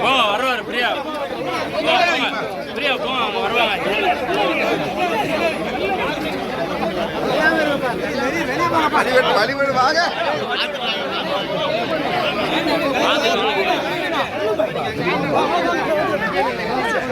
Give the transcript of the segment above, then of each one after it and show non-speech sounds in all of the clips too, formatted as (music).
ஓ வருவார் பிரியா. பிரியா போங்க அவங்க வருவாங்க. வழிவிடு வாங்க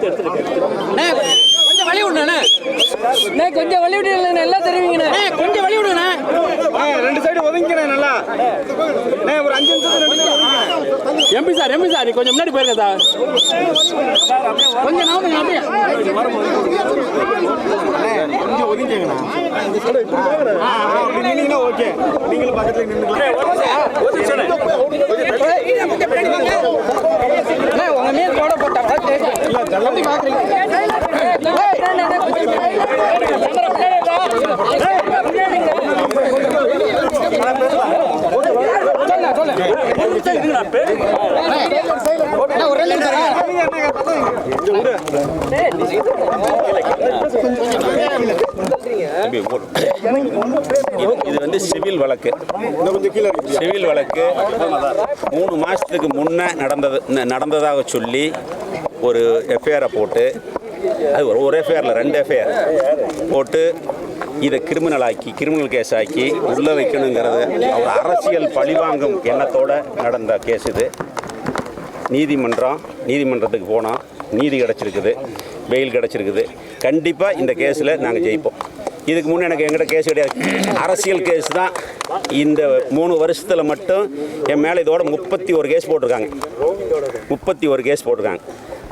கொஞ்சம் வழி விடுண்ணே அண்ணே. கொஞ்சம் வழி விடுங்க எல்லாம் தெரிவிங்கண்ணே. கொஞ்சம் வழி விடுண்ணே. ரெண்டு சைடு ஒதுங்கிக்கிறேன் நல்லா. அண்ணே, ஒரு அஞ்சு நிமிஷத்துக்கு ரெண்டு சைடு ஒதுங்கிக்கிறேன் எம்பி சார் எம்பி சார் நீ கொஞ்சம் முன்னாடி போயிருங்க சார். கொஞ்சம் நாம அப்படியே. கொஞ்சம் ஒதுங்கிங்கண்ணா அப்படி நின்னீங்கன்னா ஓகே. நீங்களும் பக்கத்துல அண்ணே, இது வந்து சிவில் வழக்கு. கீழே சிவில் வழக்கு மூணு மாதத்துக்கு முன்னே நடந்தது ந- நடந்ததாக சொல்லி ஒரு எஃப்ஐஆரை போட்டு அது ஒரு- ஒரு எஃப்ஐஆரில் ரெண்டு எஃப்ஐஆர் போட்டு இதை கிரிமினல் ஆக்கி கிரிமினல் கேஸ் ஆக்கி உள்ளே வைக்கணுங்கிறது அவர் அரசியல் பழிவாங்கும் எண்ணத்தோட நடந்த கேஸ் இது. நீதிமன்றம் நீதிமன்றத்துக்கு போனால் நீதி கிடச்சிருக்குது வெயில் கிடச்சிருக்குது. கண்டிப்பாக இந்த கேஸில் நாங்கள் ஜெயிப்போம். இதுக்கு முன்னே எனக்கு எங்கிட்ட கேஸ் கிடையாது. அரசியல் கேஸ் தான். இந்த மூணு வருஷத்தில் மட்டும் என் மேலே இதோட முப்பத்தி ஒரு கேஸ் போட்டிருக்காங்க. முப்பத்தி ஒரு கேஸ் போட்டிருக்காங்க.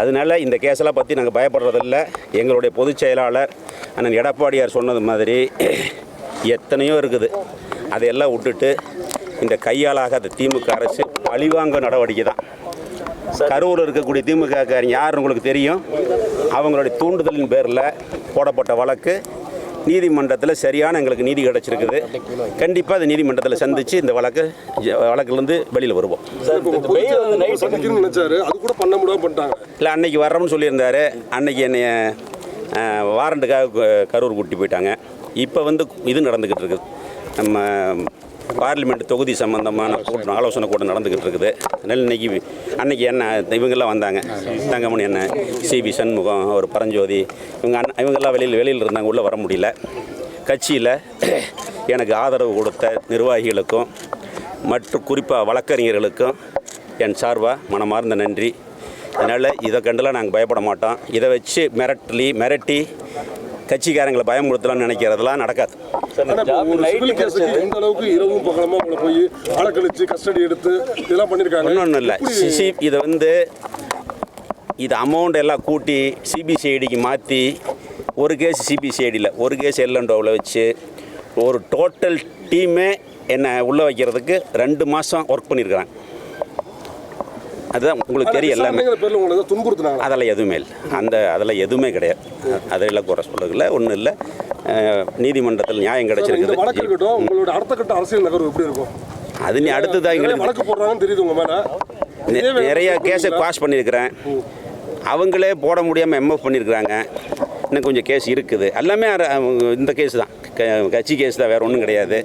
அதனால இந்த கேஸெல்லாம் பற்றி நாங்கள் பயப்படுறதில்ல. எங்களுடைய பொதுச் செயலாளர் அண்ணன் எடப்பாடியார் சொன்னது மாதிரி (clears throat) எத்தனையோ இருக்குது. அதையெல்லாம் விட்டுட்டு இந்த கையாளாகாத திமுக அரசு பழிவாங்க நடவடிக்கை தான். கரூரில் இருக்கக்கூடிய திமுக யார் உங்களுக்கு தெரியும். அவங்களுடைய தூண்டுதலின் பேரில் போடப்பட்ட வழக்கு நீதிமன்றத்தில் சரியான எங்களுக்கு நீதி கிடச்சிருக்குது. கண்டிப்பாக அது நீதிமன்றத்தில் சந்தித்து இந்த வழக்கு ஜ- வழக்குலேருந்து வெளியில் வருவோம். நினைச்சாரு. அது கூட பண்ண முடியாம பண்ணிட்டாங்க. இல்லை அன்னைக்கு வர்றோம்னு சொல்லியிருந்தாரு. அன்னைக்கு என்னைய அஹ், வாரண்டுக்காக க- கரூர் கூட்டி போயிட்டாங்க. இப்போ வந்து இது நடந்துக்கிட்டு இருக்குது நம்ம பார்லிமெண்ட் தொகுதி சம்பந்தமான கூட்டம் ஆலோசனை கூட்டம் நடந்துக்கிட்டு இருக்குது. அதனால் இன்னைக்கு அன்னைக்கு என்ன இவங்கெல்லாம் வந்தாங்க. தங்கமணி என்ன சிபி சண்முகம் ஒரு பரஞ்சோதி இவங்க அண்ணன் இவங்கெல்லாம் வெளியில் வெளியில் இருந்தாங்க உள்ளே வர முடியல. கட்சியில் எனக்கு ஆதரவு கொடுத்த நிர்வாகிகளுக்கும் மற்றும் குறிப்பாக வழக்கறிஞர்களுக்கும் என் சார்பாக மனமார்ந்த நன்றி. அதனால் இதை கண்டுலாம் நாங்கள் பயப்பட மாட்டோம். இதை வச்சு மிரட்டலி மிரட்டி கட்சிக்காரங்களை பயமுறுத்தலாம்னு நினைக்கிறதெல்லாம் நடக்காது. ஒன்றும் இல்லை. சிசி இதை வந்து இது அமௌண்ட் எல்லாம் கூட்டி சிபிசிஐடிக்கு மாற்றி ஒரு கேஸ் சிபிசிஐடியில் ஒரு கேஸ் எல்என்டோவில் வச்சு ஒரு டோட்டல் டீமே என்னை உள்ளே வைக்கிறதுக்கு ரெண்டு மாதம் ஒர்க் பண்ணியிருக்கிறாங்க அதுதான் உங்களுக்கு தெரியும் எல்லாமே. உங்களை அதெல்லாம் எதுவுமே இல்லை. அந்த அதெல்லாம் எதுவுமே கிடையாது. அதெல்லாம் குறை சொல்லல ஒன்றும் இல்லை. நீதிமன்றத்தில் நியாயம் கிடைச்சிருக்குது. உங்களோட அடுத்த கட்ட அரசியல் நகர்வு எப்படி இருக்கும்? அது நீ அடுத்ததாக எங்களுக்கு வழக்கு போடுறாங்கன்னு தெரியுது உங்க மேல. நிறைய கேஸை? பாஸ் பண்ணியிருக்கிறேன். அவங்களே போட முடியாமல் எம்எஃப் பண்ணியிருக்கிறாங்க. இன்னும் கொஞ்சம் கேஸ் இருக்குது. எல்லாமே இந்த கேஸ் தான். கட்சி கேஸ் தான் வேறு ஒன்றும் கிடையாது.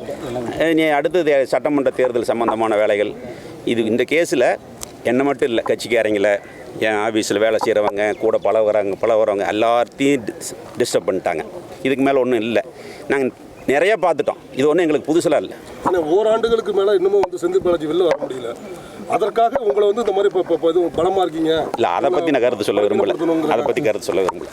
நீ அடுத்தது சட்டமன்ற தேர்தல் சம்பந்தமான வேலைகள். இது இந்த கேஸில் என்ன மட்டும் இல்லை கட்சிக்காரங்கள என் ஆஃபீஸில் வேலை செய்கிறவங்க கூட பழகுறாங்க பழகுறவங்க எல்லாத்தையும் டிஸ்டர்ப் பண்ணிட்டாங்க. இதுக்கு மேலே ஒன்றும் இல்லை. நாங்கள் நிறைய பார்த்துட்டோம். இது ஒன்றும் எங்களுக்கு புதுசெல்லாம் இல்லை. ஆனா ஓராண்டுகளுக்கு மேல இன்னமும் வந்து செந்தில் பாலாஜி வெளில வர முடியல. அதற்காக உங்களை வந்து இந்த மாதிரி இப்போ இப்போ இது பலமா இருக்கீங்க? இல்லை அதை பற்றி நான் கருத்து சொல்ல விரும்பல. அதை பற்றி கருத்து சொல்ல விரும்பல.